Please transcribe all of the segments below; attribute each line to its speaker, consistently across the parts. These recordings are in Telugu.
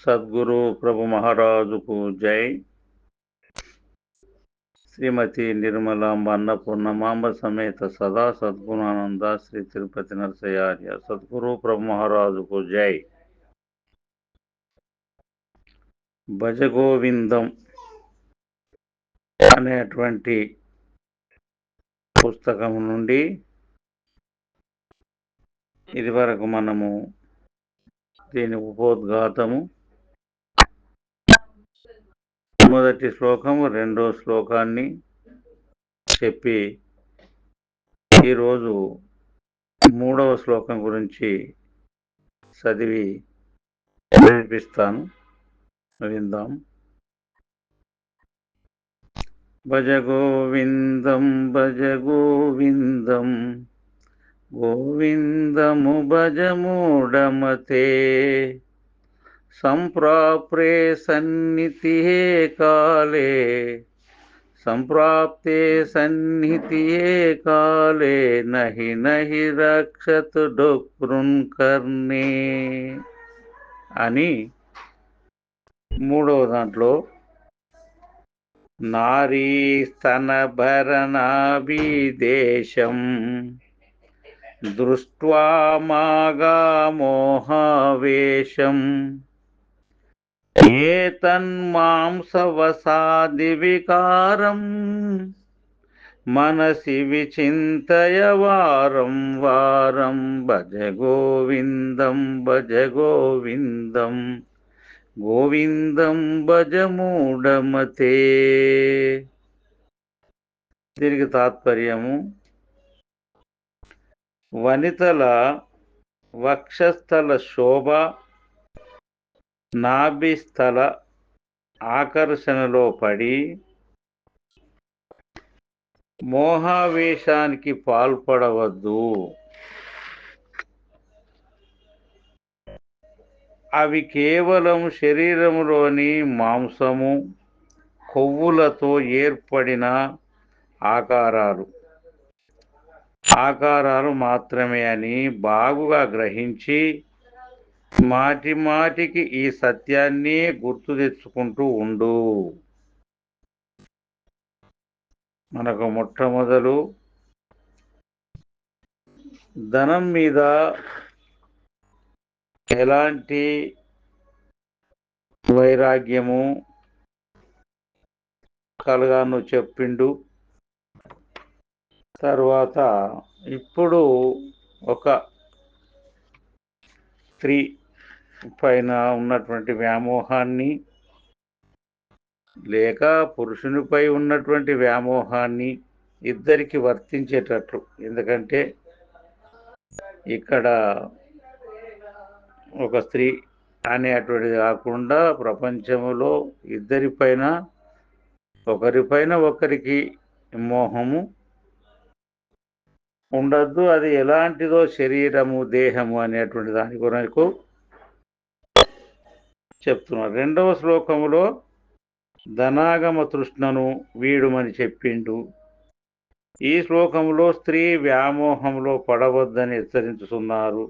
Speaker 1: సద్గురు ప్రభు మహారాజుకు జై. శ్రీమతి నిర్మలాంబ అన్నపూర్ణమాంబ సమేత సదా సద్గుణానంద శ్రీ తిరుపతి నరసయార్య సద్గురు ప్రభు మహారాజుకు జై. భజగోవిందం అనేటువంటి పుస్తకం నుండి ఇదివరకు మనము దీని ఉపోద్ఘాతము మొదటి శ్లోకము రెండో శ్లోకాన్ని చెప్పి ఈరోజు మూడవ శ్లోకం గురించి చదివి వినిపిస్తాను. విందాం. భజ గోవిందం భజ గోవిందం గోవిందము భజమూఢమతే సంప్రాప్రే సన్నిధి కాలే. సంప్రాప్తే సన్నిధి కాలే. నహి నహి రక్షతు డొక్రున్కర్ణే అని మూడవ దాంట్లో నారీ స్తన భరణాభిదేశం దృష్ట్వా మాగామోహావేశం ఏతన్మాంసవసాదివికారం మనసి విచింతయ వారం వారం భజ గోవిందం భజ గోవిందం గోవిందం భజ మూఢమతే. దీనికి తాత్పర్యము వనితల వక్షస్థల శోభ నాభిస్థల ఆకర్షణలో పడి మోహావేశానికి పాల్పడవద్దు. అవి కేవలం శరీరంలోని మాంసము కొవ్వులతో ఏర్పడిన ఆకారాలు. ఆకారాలు మాత్రమే అని బాగుగా గ్రహించి మాటి మాటికి ఈ సత్యాన్ని గుర్తు తెచ్చుకుంటూ ఉండు. మనకు మొట్టమొదలు ధనం మీద ఎలాంటి వైరాగ్యము కలగాను చెప్పిండు. తర్వాత ఇప్పుడు ఒక స్త్రీ పైన ఉన్నటువంటి వ్యామోహాన్ని లేక పురుషునిపై ఉన్నటువంటి వ్యామోహాన్ని ఇద్దరికి వర్తించేటట్లు. ఎందుకంటే ఇక్కడ ఒక స్త్రీ అనేటువంటిది కాకుండా ప్రపంచంలో ఇద్దరిపైన ఒకరిపైన ఒకరికి మోహము ఉండద్దు. అది ఎలాంటిదో శరీరము దేహము అనేటువంటి దాని కొరకు చెప్తున్నారు. రెండవ శ్లోకములో ధనాగమ తృష్ణను వీడుమని చెప్పిండు. ఈ శ్లోకంలో స్త్రీ వ్యామోహంలో పడవద్దని హెచ్చరించుతున్నారు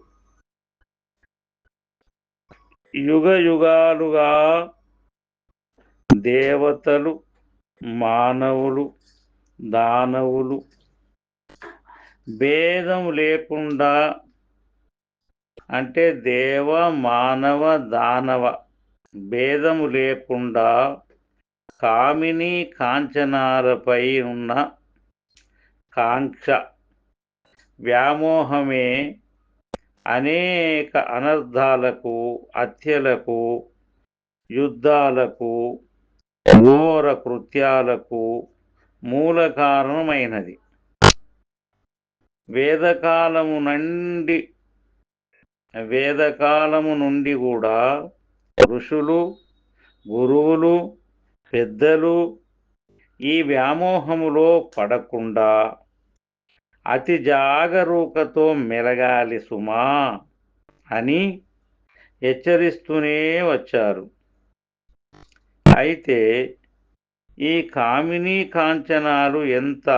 Speaker 1: యుగ యుగాలుగా దేవతలు మానవులు దానవులు భేదం లేకుండా అంటే దేవ మానవ దానవ. భేదము లేకుండా కామిని కాంచనాలపై ఉన్న కాంక్ష. వ్యామోహమే అనేక అనర్థాలకు హత్యలకు యుద్ధాలకు ఘోర కృత్యాలకు మూల కారణమైనది వేదకాలము నుండి వేదకాలము నుండి కూడా ఋషులు గురువులు పెద్దలు ఈ వ్యామోహములో పడకుండా అతి జాగరూకతో మెలగాలి సుమా అని హెచ్చరిస్తూనే వచ్చారు. అయితే ఈ కామినీ కాంచనాలు ఎంత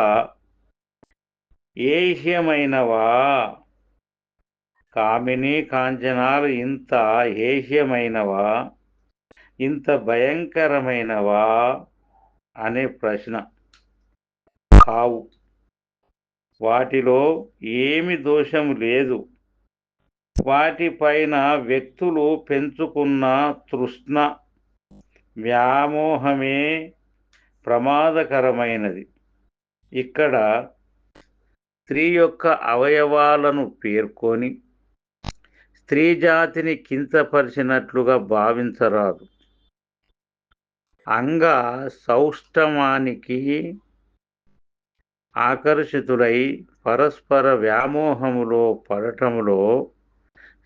Speaker 1: ఏహ్యమైనవా? కామిని కాంచనాలు ఇంత ఏహ్యమైనవా? ఇంత భయంకరమైనవా? అనే ప్రశ్న. కావు. వాటిలో ఏమి దోషం లేదు. వాటిపైన వ్యక్తులు పెంచుకున్న తృష్ణ వ్యామోహమే ప్రమాదకరమైనది. ఇక్కడ స్త్రీ యొక్క అవయవాలను పేర్కొని స్త్రీ జాతిని కించపరిచినట్లుగా భావించరాదు. అంగ సౌష్టమానికి ఆకర్షితులై పరస్పర వ్యామోహములో పడటములో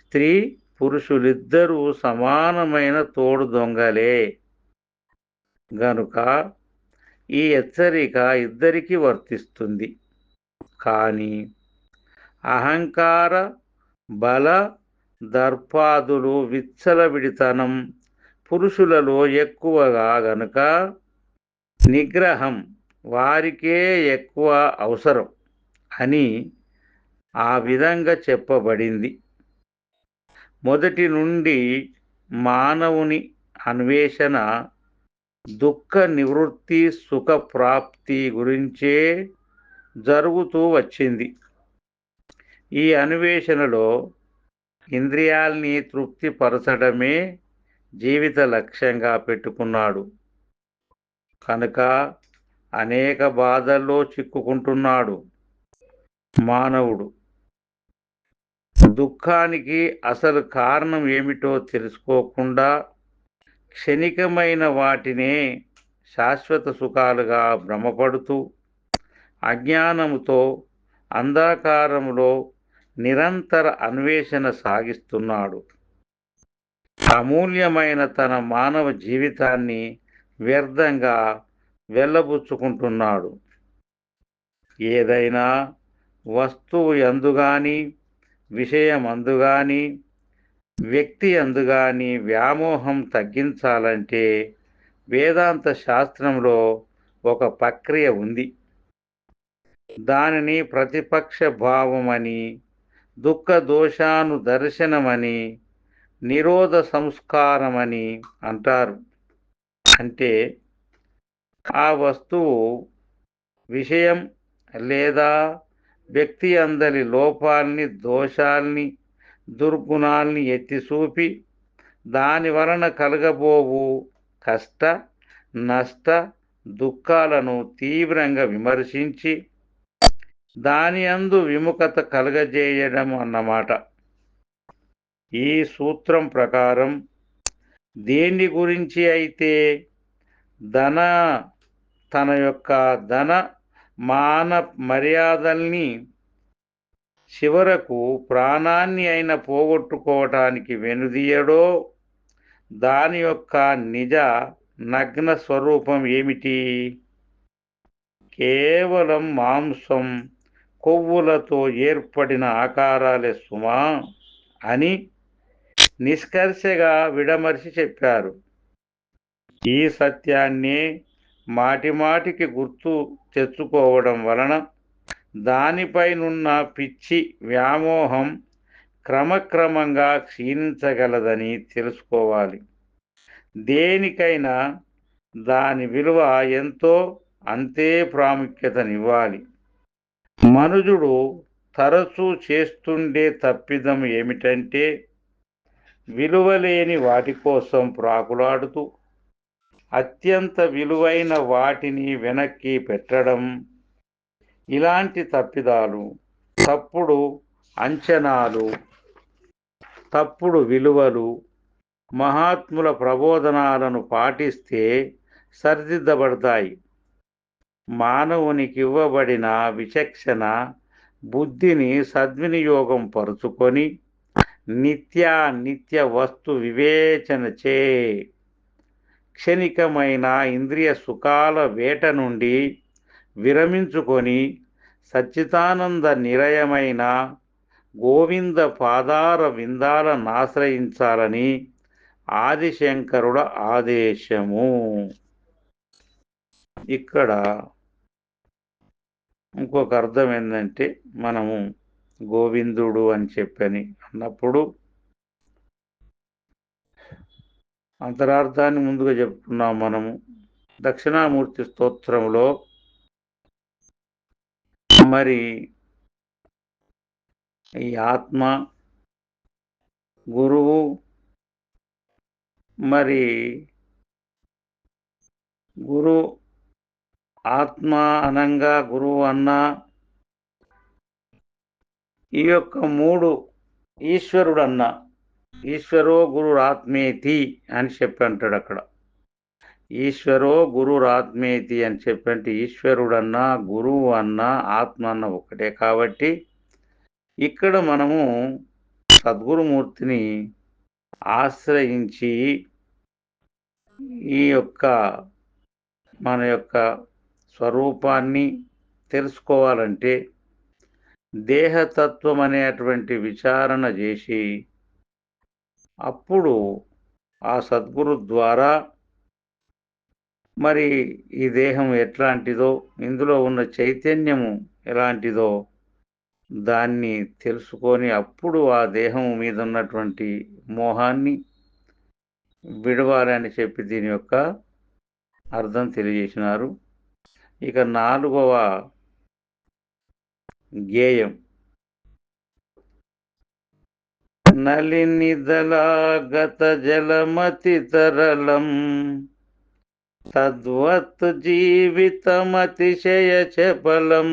Speaker 1: స్త్రీ పురుషులిద్దరూ సమానమైన తోడు దొంగలే. గనుక ఈ హెచ్చరిక ఇద్దరికీ వర్తిస్తుంది. కానీ అహంకార బల దర్పాదులు విచ్చలవిడితనం పురుషులలో ఎక్కువగా గనుక నిగ్రహం వారికే ఎక్కువ అవసరం అని ఆ విధంగా చెప్పబడింది. మొదటి నుండి మానవుని అన్వేషణ దుఃఖ నివృత్తి సుఖ ప్రాప్తి గురించే జరుగుతూ వచ్చింది. ఈ అన్వేషణలో ఇంద్రియాల్ని తృప్తిపరచడమే జీవిత లక్ష్యంగా పెట్టుకున్నాడు. కనుక అనేక బాధల్లో చిక్కుకుంటున్నాడు మానవుడు. దుఃఖానికి అసలు కారణం ఏమిటో తెలుసుకోకుండా క్షణికమైన వాటినే శాశ్వత సుఖాలుగా భ్రమపడుతూ అజ్ఞానముతో అంధకారంలో నిరంతర అన్వేషణ సాగిస్తున్నాడు. అమూల్యమైన తన మానవ జీవితాన్ని వ్యర్థంగా వెళ్ళబుచ్చుకుంటున్నాడు ఏదైనా వస్తువు ఎందుగాని విషయం అందుగాని వ్యక్తి అందుగాని వ్యామోహం తగ్గించాలంటే వేదాంత శాస్త్రంలో ఒక ప్రక్రియ ఉంది. దానిని ప్రతిపక్ష భావమని దుఃఖ దోషాను దర్శనమని నిరోధ సంస్కారమని అంటారు. అంటే ఆ వస్తువు విషయం లేదా వ్యక్తి అందరి లోపాల్ని దోషాల్ని దుర్గుణాల్ని ఎత్తి చూపి దాని వలన కలగబోవు కష్ట నష్ట దుఃఖాలను తీవ్రంగా విమర్శించి దాని అందు విముఖత కలగజేయడం అన్నమాట. ఈ సూత్రం ప్రకారం దేని గురించి అయితే ధన తన యొక్క ధన మాన మర్యాదల్ని చివరకు ప్రాణాన్ని అయిన పోగొట్టుకోవటానికి వెనుదీయడో దాని యొక్క నిజ నగ్న స్వరూపం ఏమిటి? కేవలం మాంసం కొవ్వులతో ఏర్పడిన ఆకారాలే సుమా అని నిష్కర్షగా విడమర్చి చెప్పారు. ఈ సత్యాన్ని మాటిమాటికి గుర్తు తెచ్చుకోవడం వలన దానిపైనున్న పిచ్చి వ్యామోహం క్రమక్రమంగా క్షీణించగలదని తెలుసుకోవాలి. దేనికైనా దాని విలువ ఎంతో అంతే ప్రాముఖ్యతనివ్వాలి. మనుజుడు తరచూ చేస్తుండే తప్పిదం ఏమిటంటే విలువలేని వాటి కోసం ప్రాకులాడుతూ అత్యంత విలువైన వాటిని వెనక్కి పెట్టడం. ఇలాంటి తప్పిదాలు తప్పుడు అంచనాలు తప్పుడు విలువలు మహాత్ముల ప్రబోధనాలను పాటిస్తే సరిదిద్దబడతాయి. మానవునికి ఇవ్వబడిన విచక్షణ బుద్ధిని సద్వినియోగం పరుచుకొని నిత్య నిత్య వస్తు వివేచన చే క్షణికమైన ఇంద్రియ సుఖాల వేట నుండి విరమించుకొని సచ్చిదానంద నిరయమైన గోవింద పాదార విందాలను ఆశ్రయించాలని ఆదిశంకరుడ ఆదేశము. ఇక్కడ ఇంకొక అర్థం ఏంటంటే మనము గోవిందుడు అని చెప్పని అన్నప్పుడు అంతరార్థాన్ని ముందుగా చెప్తున్నాం మనము. దక్షిణామూర్తి స్తోత్రంలో మరి ఈ ఆత్మ గురువు మరి గురు ఆత్మ అనంగా గురువు అన్న ఈ యొక్క మూడు ఈశ్వరుడన్న. ఈశ్వరో గురురాత్మేతి అని చెప్పి అంటాడు అక్కడ. ఈశ్వరో గురురాత్మేతి అని చెప్పి అంటే ఈశ్వరుడన్నా గురువు అన్న ఆత్మ అన్న ఒకటే కాబట్టి ఇక్కడ మనము సద్గురుమూర్తిని ఆశ్రయించి ఈ యొక్క మన యొక్క స్వరూపాన్ని తెలుసుకోవాలంటే దేహతత్వం అనేటువంటి విచారణ చేసి అప్పుడు ఆ సద్గురు ద్వారా మరి ఈ దేహం ఎట్లాంటిదో ఇందులో ఉన్న చైతన్యము ఎలాంటిదో దాన్ని తెలుసుకొని అప్పుడు ఆ దేహం మీద ఉన్నటువంటి మోహాన్ని విడవాలని చెప్పి దీని యొక్క అర్థం తెలియజేసినారు. ఇక నాలుగవ గేయం. నలినిదలాగత జలమతి తరళం. తద్వత్ జీవితమతిశయ చపలం.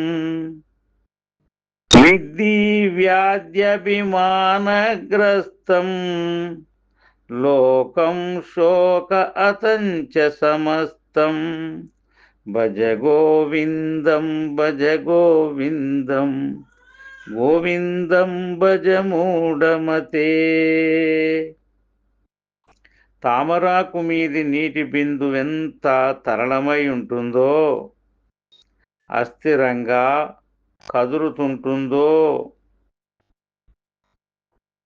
Speaker 1: విద్ధి వ్యాధ్యభిమానగ్రస్తం. లోకం శోక అతంచ సమస్తం. భజ గోవిందం భజ గోవిందం గోవిందం భజ మూఢమతే. తామరాకు మీది నీటి బిందు ఎంత తరళమై ఉంటుందో అస్థిరంగా కదులుతుంటుందో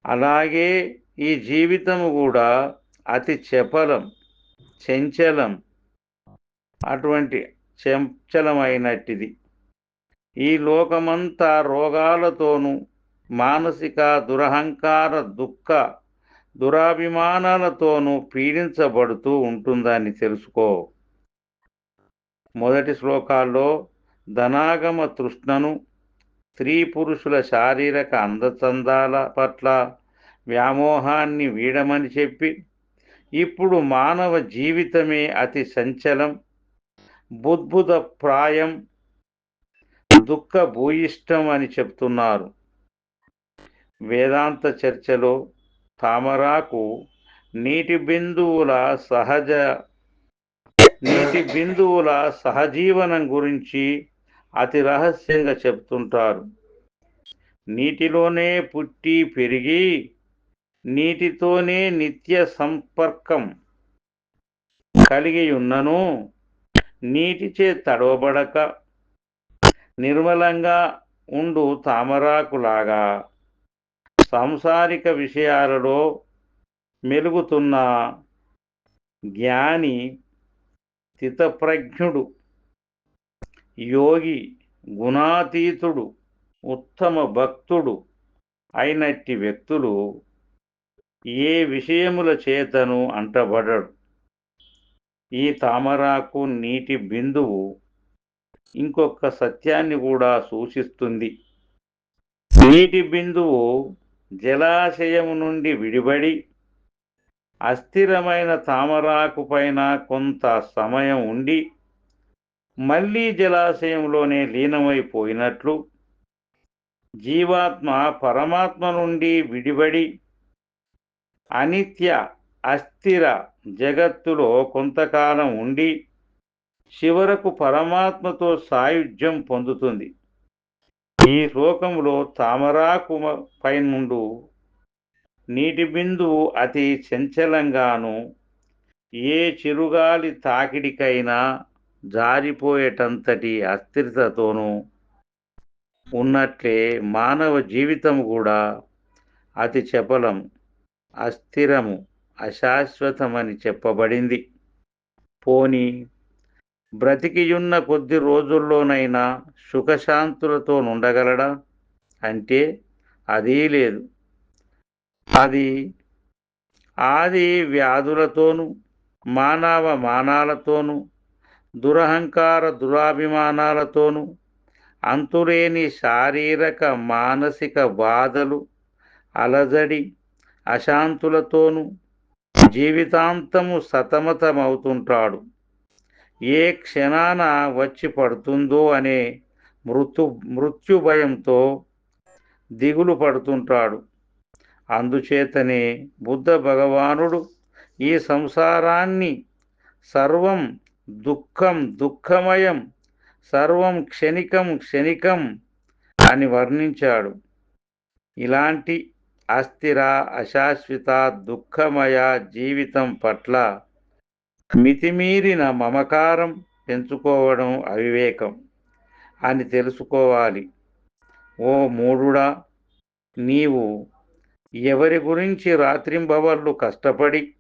Speaker 1: అలాగే ఈ జీవితము కూడా అతి చపలం చంచలం అటువంటి చంచలమైనట్టిది ఈ లోకమంతా రోగాలతోనూ మానసిక దురహంకార దుఃఖ దురాభిమానాలతోనూ పీడించబడుతూ ఉంటుందని తెలుసుకో. మొదటి శ్లోకాల్లో ధనాగమ తృష్ణను స్త్రీ పురుషుల శారీరక అందచందాల పట్ల వ్యామోహాన్ని వీడమని చెప్పి ఇప్పుడు మానవ జీవితమే అతి సంచలం బుద్భుత ప్రాయం దుఃఖ భూయిష్టం అని చెప్తున్నారు. వేదాంత చర్చలో తామరాకు నీటి బిందువుల సహజ నీటి బిందువుల సహజీవనం గురించి అతి రహస్యంగా చెప్తుంటారు. నీటిలోనే పుట్టి పెరిగి నీటితోనే నిత్య సంపర్కం కలిగి ఉన్నను. నీటిచే తడవబడక నిర్మలంగా ఉండు తామరాకులాగా. సంసారిక విషయాలలో మెలుగుతున్న జ్ఞాని స్థితప్రజ్ఞుడు యోగి గుణాతీతుడు ఉత్తమ భక్తుడు అయినట్టి వ్యక్తులు ఏ విషయముల చేతను అంటబడడు ఈ తామరాకు నీటి బిందువు ఇంకొక సత్యాన్ని కూడా సూచిస్తుంది. నీటి బిందువు జలాశయము నుండి విడిబడి అస్థిరమైన తామరాకు పైన కొంత సమయం ఉండి మళ్ళీ జలాశయంలోనే లీనమైపోయినట్లు జీవాత్మ పరమాత్మ నుండి విడిబడి అనిత్య అస్థిర జగత్తులో కొంతకాలం ఉండి చివరకు పరమాత్మతో సాయుధ్యం పొందుతుంది. ఈ శ్లోకంలో తామరాకు పైనుండు నీటి బిందువు అతి చంచలంగాను ఏ చిరుగాలి తాకిడికైనా జారిపోయేటంతటి అస్థిరతతోనూ ఉన్నట్లే మానవ జీవితం కూడా అతి చపలం అస్థిరము. అశాశ్వతమని చెప్పబడింది. పోని బ్రతికియున్న కొద్ది రోజుల్లోనైనా సుఖశాంతులతో నుండగలడా అంటే అదీ లేదు. అది ఆది వ్యాధులతోనూ మానవ మానాలతోనూ దురహంకార దురాభిమానాలతోనూ అంతులేని శారీరక మానసిక బాధలు అలజడి అశాంతులతోనూ జీవితాంతము సతమతమవుతుంటాడు. ఏ క్షణాన వచ్చి పడుతుందో అనే మృత్యు మృత్యు భయంతో దిగులు పడుతుంటాడు. అందుచేతనే బుద్ధ భగవానుడు ఈ సంసారాన్ని సర్వం దుఃఖం దుఃఖమయం సర్వం క్షణికం క్షణికం అని వర్ణించాడు. ఇలాంటి అస్థిర అశాశ్వత దుఃఖమయ జీవితం పట్ల మితిమీరిన మమకారం పెంచుకోవడం అవివేకం అని తెలుసుకోవాలి. ఓ మూడుడా నీవు ఎవరి గురించి రాత్రింబవర్లు కష్టపడి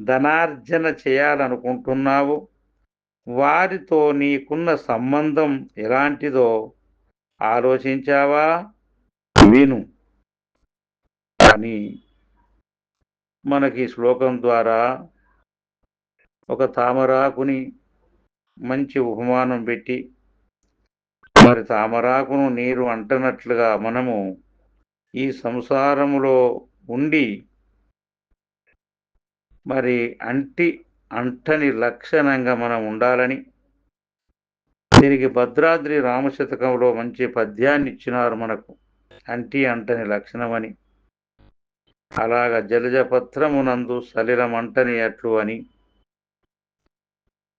Speaker 1: ధనార్జన చేయాలనుకుంటున్నావు? వారితో నీకున్న సంబంధం ఎలాంటిదో ఆలోచించావా? విను. అని మనకి శ్లోకం ద్వారా ఒక తామరాకుని మంచి ఉపమానం పెట్టి మరి తామరాకును నీరు అంటనట్లుగా మనము ఈ సంసారములో ఉండి మరి అంటి అంటని లక్షణంగా మనం ఉండాలని దీనికి భద్రాద్రి రామశతకంలో మంచి పద్యాన్ని ఇచ్చినారు మనకు. అంటి అంటని లక్షణమని. అలాగ జలజపత్రమునందు సలిలమంటని అట్లు అని.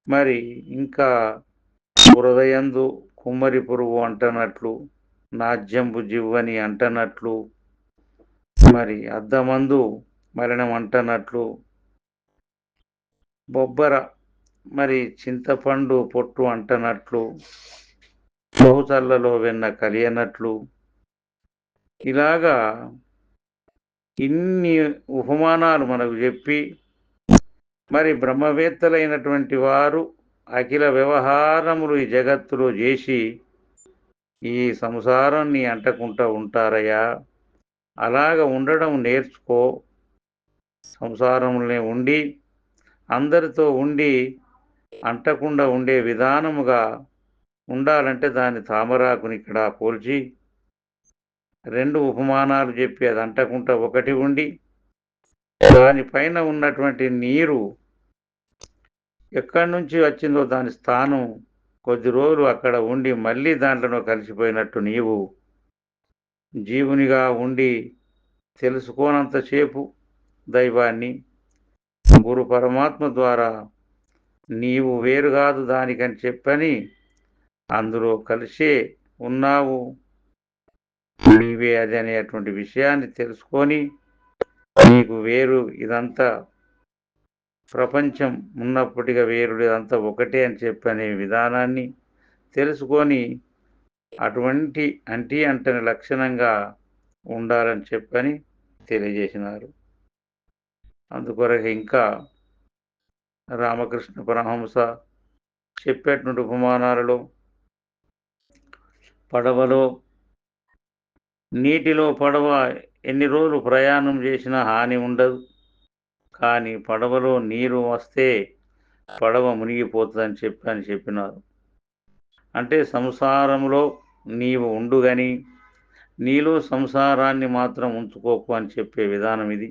Speaker 1: మరి ఇంకా హృదయందు కుమ్మరి పురుగు అంటనట్లు నాజ్యంబు జివ్వని అంటనట్లు మరి అద్దమందు మరణం అంటనట్లు బొబ్బర మరి చింతపండు పొట్టు అంటనట్లు బహుచల్లలో వెన్న కలియనట్లు ఇలాగా ఇన్ని ఉపమానాలు మనకు చెప్పి మరి బ్రహ్మవేత్తలైనటువంటి వారు అఖిల వ్యవహారములు ఈ జగత్తులో చేసి ఈ సంసారాన్ని అంటకుండా ఉంటారయ్యా. అలాగ ఉండడం నేర్చుకో. సంసారంలో ఉండి అందరితో ఉండి అంటకుండా ఉండే విధానముగా ఉండాలంటే దాని తామరాకుని ఇక్కడ పోల్చి రెండు ఉపమానాలు చెప్పి అది అంటకుండా ఒకటి ఉండి దానిపైన ఉన్నటువంటి నీరు ఎక్కడి నుంచి వచ్చిందో దాని స్థానం కొద్ది రోజులు అక్కడ ఉండి మళ్ళీ దాంట్లో కలిసిపోయినట్టు నీవు జీవునిగా ఉండి తెలుసుకోనంతసేపు దైవాన్ని. గురు పరమాత్మ ద్వారా నీవు వేరు కాదు దానికని చెప్పని అందులో కలిసే ఉన్నావు. నీవే అది అనేటువంటి విషయాన్ని తెలుసుకొని నీకు వేరు ఇదంతా ప్రపంచం ఉన్నప్పటిగా వేరు ఇదంతా ఒకటే అని చెప్పనే విధానాన్ని తెలుసుకొని అటువంటి అంటి అంటని లక్షణంగా ఉండాలని చెప్పని తెలియజేసినారు. అందుకొరకు ఇంకా రామకృష్ణ పరమహంస చెప్పేటువంటి ఉపమానాలలో పడవలో నీటిలో పడవ ఎన్ని రోజులు ప్రయాణం చేసినా హాని ఉండదు. కానీ పడవలో నీరు వస్తే పడవ మునిగిపోతుందని చెప్పి అని చెప్పినారు. అంటే సంసారంలో నీవు ఉండుగని నీలో సంసారాన్ని మాత్రం ఉంచుకోకు అని చెప్పే విధానం ఇది.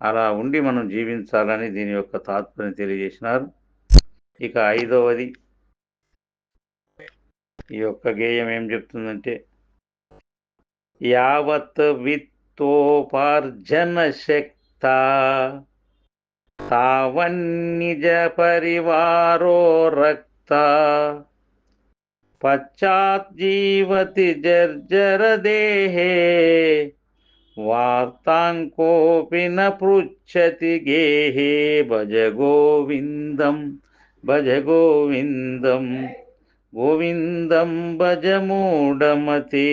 Speaker 1: అలా ఉండి మనం జీవించాలని దీని యొక్క తాత్పర్యం తెలియజేసినారు. ఇక ఐదవది. ఈ యొక్క గేయం ఏం చెప్తుందంటే యావత్ విత్తోపార్జన శక్త తావన్నిజ పరివారో రక్త పశ్చాజ్జీవతి జర్జర దేహే వార్తాంకోపి న పృచ్చతి గేహే భజ గోవిందం భజ గోవిందం గోవిందం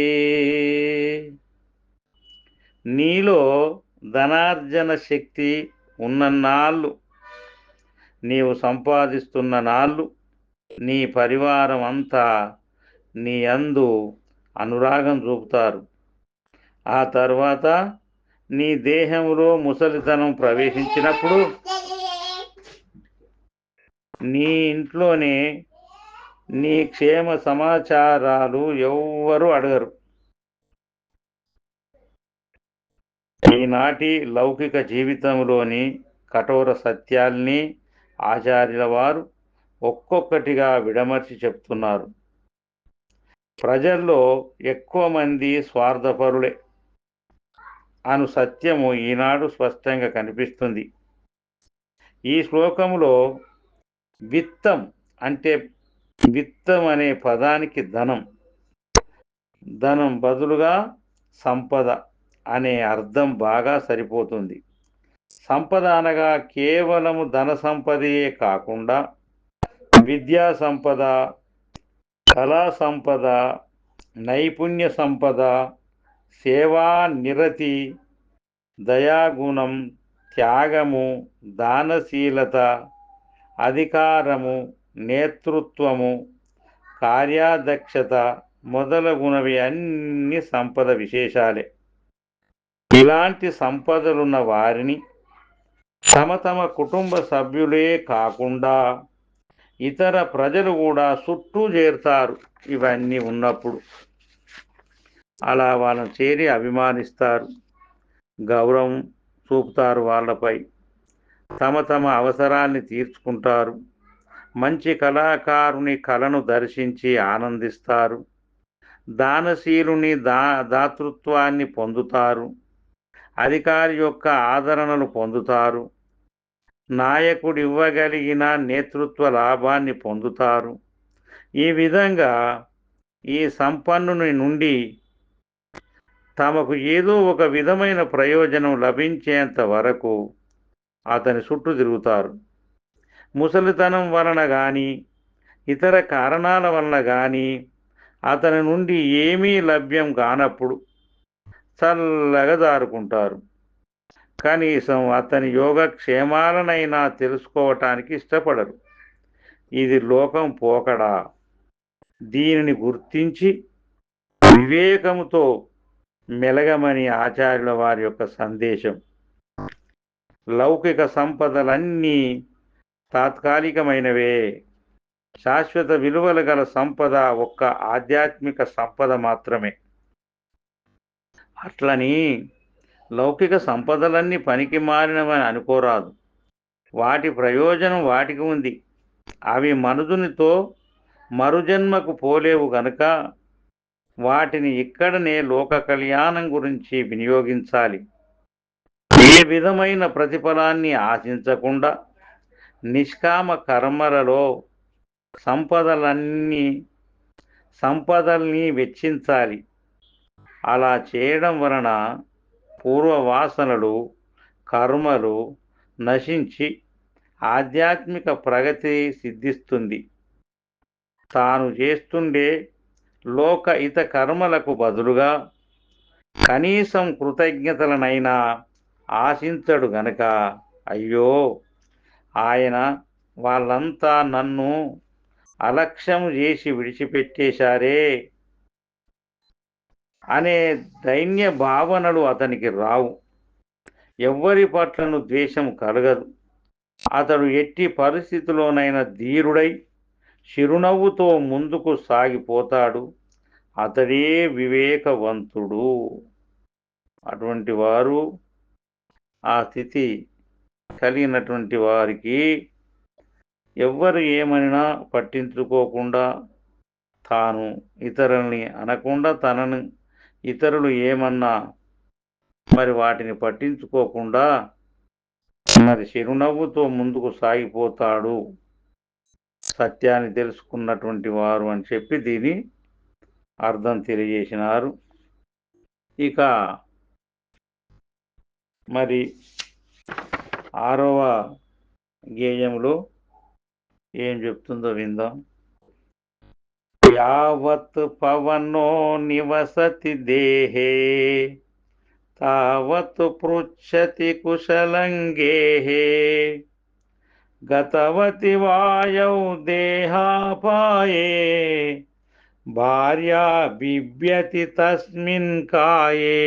Speaker 1: నీలో ధనార్జన శక్తి ఉన్నన్నాళ్ళు నీవు సంపాదిస్తున్న నాళ్ళు నీ పరివారం అంతా నీ అందు అనురాగం చూపుతారు. ఆ తర్వాత నీ దేహంలో ముసలితనం ప్రవేశించినప్పుడు నీ ఇంట్లోనే నీ క్షేమ సమాచారాలు ఎవ్వరూ అడగరు. ఈనాటి లౌకిక జీవితంలోని కఠోర సత్యాల్ని ఆచార్యుల వారు ఒక్కొక్కటిగా విడమర్చి చెప్తున్నారు. ప్రజల్లో ఎక్కువ మంది స్వార్థపరులే అను సత్యము ఈనాడు స్పష్టంగా కనిపిస్తుంది. ఈ శ్లోకంలో విత్తం అంటే విత్తం అనే పదానికి ధనం. ధనం బదులుగా సంపద అనే అర్థం బాగా సరిపోతుంది. సంపద అనగా కేవలము ధన సంపదయే కాకుండా విద్యా సంపద కళా సంపద నైపుణ్య సంపద సేవా నిరతి దయాగుణం త్యాగము దానశీలత అధికారము నేతృత్వము కార్యాధ్యక్షత మొదలగునవి అన్ని సంపద విశేషాలే. ఇలాంటి సంపదలున్న వారిని తమ తమ కుటుంబ సభ్యులే కాకుండా ఇతర ప్రజలు కూడా చుట్టూ చేరుతారు ఇవన్నీ ఉన్నప్పుడు. అలా వాళ్ళని చేరి అభిమానిస్తారు గౌరవం చూపుతారు వాళ్ళపై. తమ తమ అవసరాన్ని తీర్చుకుంటారు. మంచి కళాకారుని కళను దర్శించి ఆనందిస్తారు. దానశీలుని దా దాతృత్వాన్ని పొందుతారు. అధికారి యొక్క ఆదరణను పొందుతారు. నాయకుడు ఇవ్వగలిగిన నేతృత్వ లాభాన్ని పొందుతారు. ఈ విధంగా ఈ సంపన్నుని నుండి తమకు ఏదో ఒక విధమైన ప్రయోజనం లభించేంత వరకు అతని చుట్టూ తిరుగుతారు. ముసలితనం వలన కానీ ఇతర కారణాల వలన కానీ అతని నుండి ఏమీ లభ్యం కానప్పుడు చల్లగా దారుకుంటారు కనీసం అతని యోగక్షేమాలనైనా తెలుసుకోవటానికి ఇష్టపడరు. ఇది లోకం పోకడా? దీనిని గుర్తించి వివేకముతో మెలగమని ఆచార్యుల వారి యొక్క సందేశం. లౌకిక సంపదలన్నీ తాత్కాలికమైనవే. శాశ్వత విలువలు గల సంపద ఒక్క ఆధ్యాత్మిక సంపద మాత్రమే. అట్లని లౌకిక సంపదలన్నీ పనికి మారినవని అనుకోరాదు. వాటి ప్రయోజనం వాటికి ఉంది. అవి మనుదునితో మరుజన్మకు పోలేవు గనుక వాటిని ఇక్కడనే లోక కళ్యాణం గురించి వినియోగించాలి. ఏ విధమైన ప్రతిఫలాన్ని ఆశించకుండా నిష్కామ కర్మలలో సంపదలన్నీ సంపదల్ని వెచ్చించాలి. అలా చేయడం వలన పూర్వవాసనలు కర్మలు నశించి ఆధ్యాత్మిక ప్రగతి సిద్ధిస్తుంది. తాను చేస్తుండే లోక ఇత కర్మలకు బదులుగా కనీసం కృతజ్ఞతలనైనా ఆశించడు గనక అయ్యో! ఆయన వాళ్ళంతా నన్ను అలక్ష్యం చేసి విడిచిపెట్టేశారే అనే దైన్య భావనలు అతనికి రావు. ఎవ్వరి పట్లను ద్వేషం కలగదు. అతడు ఎట్టి పరిస్థితిలోనైనా ధీరుడై చిరునవ్వుతో ముందుకు సాగిపోతాడు. అతడే వివేకవంతుడు. అటువంటి వారు ఆ స్థితి కలిగినటువంటి వారికి ఎవ్వరు ఏమైనా పట్టించుకోకుండా తాను ఇతరుల్ని అనకుండా తనను ఇతరులు ఏమన్నా మరి వాటిని పట్టించుకోకుండా మరి చిరునవ్వుతో ముందుకు సాగిపోతాడు. సత్యాన్ని తెలుసుకున్నటువంటి వారు అని చెప్పి దీని అర్థం తెలియజేసినారు. ఇక మరి ఆరవ గేయంలో ఏం చెప్తుందో విందాం. యావత్ పవనో నివసతి దేహే తావత్ పృచ్చతి కుశలంగేహే. గతవతి వాయౌ దేహాపాయే భార్యా బిభ్యతి తస్మిన్ కాయే.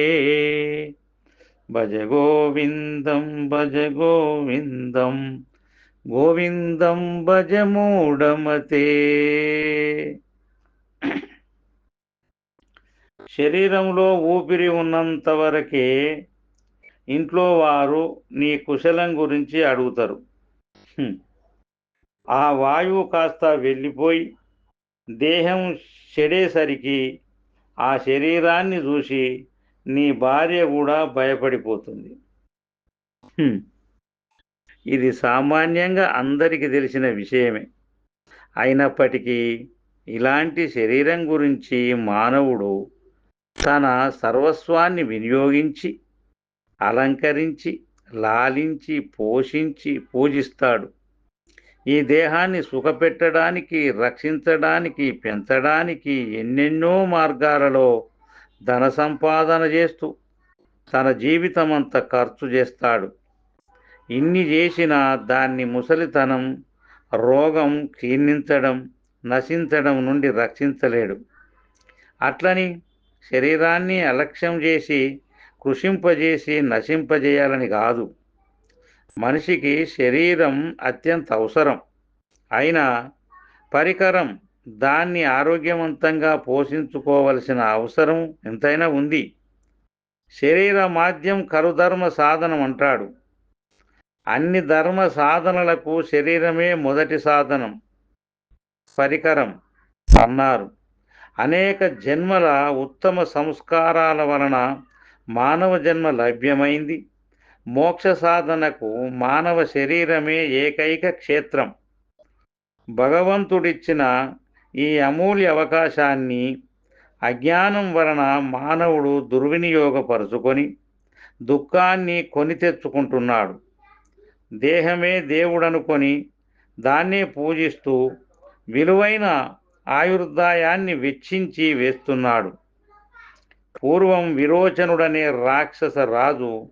Speaker 1: భజ గోవిందం భజ గోవిందం గోవిందం భజ మూఢమతే. శరీరంలో ఊపిరి ఉన్నంత వరకే ఇంట్లో వారు నీ కుశలం గురించి అడుగుతారు. ఆ వాయువు కాస్త వెళ్ళిపోయి దేహం చెడేసరికి ఆ శరీరాన్ని చూసి నీ భార్య కూడా భయపడిపోతుంది. ఇది సామాన్యంగా అందరికీ తెలిసిన విషయమే. అయినప్పటికీ ఇలాంటి శరీరం గురించి మానవుడు తన సర్వస్వాన్ని వినియోగించి అలంకరించి లాలించి పోషించి పూజిస్తాడు. ఈ దేహాన్ని సుఖపెట్టడానికి రక్షించడానికి పెంచడానికి ఎన్నెన్నో మార్గాలలో ధన సంపాదన చేస్తూ తన జీవితమంతా ఖర్చు చేస్తాడు. ఇన్ని చేసినా దాన్ని ముసలితనం రోగం క్షీణించడం నశించడం నుండి రక్షించలేడు. అట్లని శరీరాన్ని అలక్ష్యం చేసి కృషింపజేసి నశింపజేయాలని కాదు. మనిషికి శరీరం అత్యంత అవసరం. అయినా పరికరం దాన్ని ఆరోగ్యవంతంగా పోషించుకోవలసిన అవసరం ఎంతైనా ఉంది. శరీర మాధ్యం కరుధర్మ సాధనం అంటాడు. అన్ని ధర్మ సాధనలకు శరీరమే మొదటి సాధనం. పరికరం అన్నారు. అనేక జన్మల ఉత్తమ సంస్కారాల వలన మానవ జన్మ లభ్యమైంది. మోక్ష సాధనకు మానవ శరీరమే ఏకైక క్షేత్రం. భగవంతుడిచ్చిన ఈ అమూల్య అవకాశాన్ని అజ్ఞానం వలన మానవుడు దుర్వినియోగపరుచుకొని దుఃఖాన్ని కొని తెచ్చుకుంటున్నాడు. దేహమే దేవుడనుకొని దాన్నే పూజిస్తూ విలువైన ఆయుర్దాయాన్ని వెచ్చించి వేస్తున్నాడు. పూర్వం విరోచనుడనే రాక్షస రాజు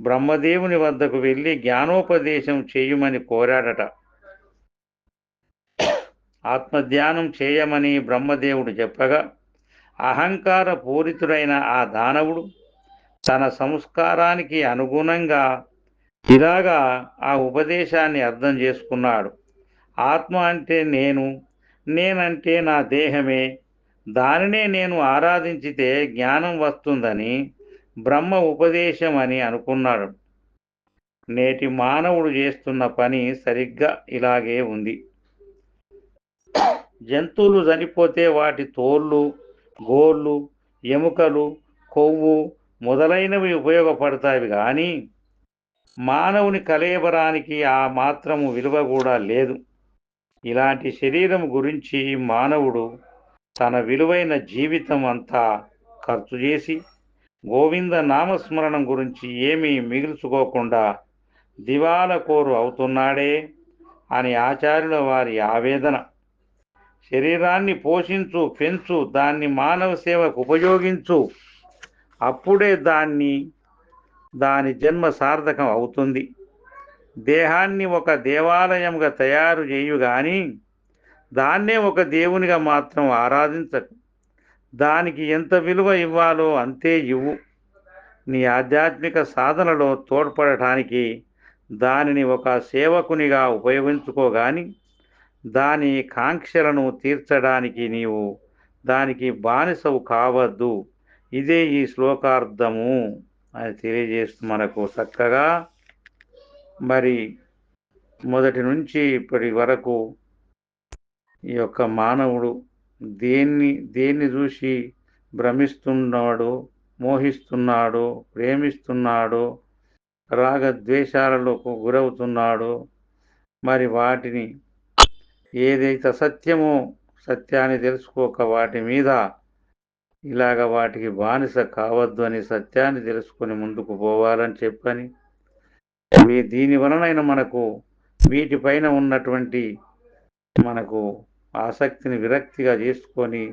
Speaker 1: బ్రహ్మదేవుని వద్దకు వెళ్ళి జ్ఞానోపదేశం చేయమని కోరాడట. ఆత్మధ్యానం చేయమని బ్రహ్మదేవుడు చెప్పగా అహంకార పూరితుడైన ఆ దానవుడు తన సంస్కారానికి అనుగుణంగా ఇలాగా ఆ ఉపదేశాన్ని అర్థం చేసుకున్నాడు. ఆత్మ అంటే నేను నేనంటే నా దేహమే దానినే నేను ఆరాధించితే జ్ఞానం వస్తుందని బ్రహ్మ ఉపదేశం అని అనుకున్నాడు. నేటి మానవుడు చేస్తున్న పని సరిగ్గా ఇలాగే ఉంది. జంతువులు చనిపోతే వాటి తోళ్ళు గోళ్ళు ఎముకలు కొవ్వు మొదలైనవి ఉపయోగపడతాయి కానీ మానవుని కలేబరానికి ఆ మాత్రము విలువ కూడా లేదు. ఇలాంటి శరీరం గురించి మానవుడు తన విలువైన జీవితం అంతా ఖర్చు చేసి గోవింద నామస్మరణం గురించి ఏమీ మిగుల్చుకోకుండా దివాల కోరు అవుతున్నాడే అని ఆచార్యుల వారి ఆవేదన. శరీరాన్ని పోషించు పెంచు దాన్ని మానవ సేవకు ఉపయోగించు. అప్పుడే దాన్ని దాని జన్మ సార్థకం అవుతుంది. దేహాన్ని ఒక దేవాలయంగా తయారు చేయు కానీ దాన్నే ఒక దేవునిగా మాత్రం ఆరాధించకు. దానికి ఎంత విలువ ఇవ్వాలో అంతే ఇవ్వు. నీ ఆధ్యాత్మిక సాధనలో తోడ్పడటానికి దానిని ఒక సేవకునిగా ఉపయోగించుకోగాని దాని కాంక్షలను తీర్చడానికి నీవు దానికి బానిసవు కావద్దు. ఇదే ఈ శ్లోకార్థము అని తెలియజేస్తూ మనకు చక్కగా మరి మొదటి నుంచి ఇప్పటి వరకు ఈ యొక్క మానవుడు దేన్ని దేన్ని చూసి భ్రమిస్తున్నాడు మోహిస్తున్నాడు ప్రేమిస్తున్నాడు రాగద్వేషాలకు గురవుతున్నాడు మరి వాటిని ఏదైతే సత్యమో సత్యాన్ని తెలుసుకోక వాటి మీద ఇలాగ వాటికి బానిస కావద్దు అని సత్యాన్ని తెలుసుకొని ముందుకు పోవాలని చెప్పని దీని వలనైన మనకు వీటిపైన ఉన్నటువంటి మనకు ఆసక్తిని విరక్తిగా చేసుకొని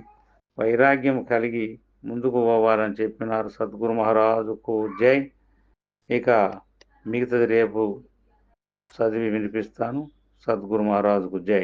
Speaker 1: వైరాగ్యం కలిగి ముందుకు పోవాలని చెప్పినారు సద్గురు మహారాజుకు. జై. ఇక మిగతాది రేపు చదివి వినిపిస్తాను. సద్గురు మహారాజుకు జై.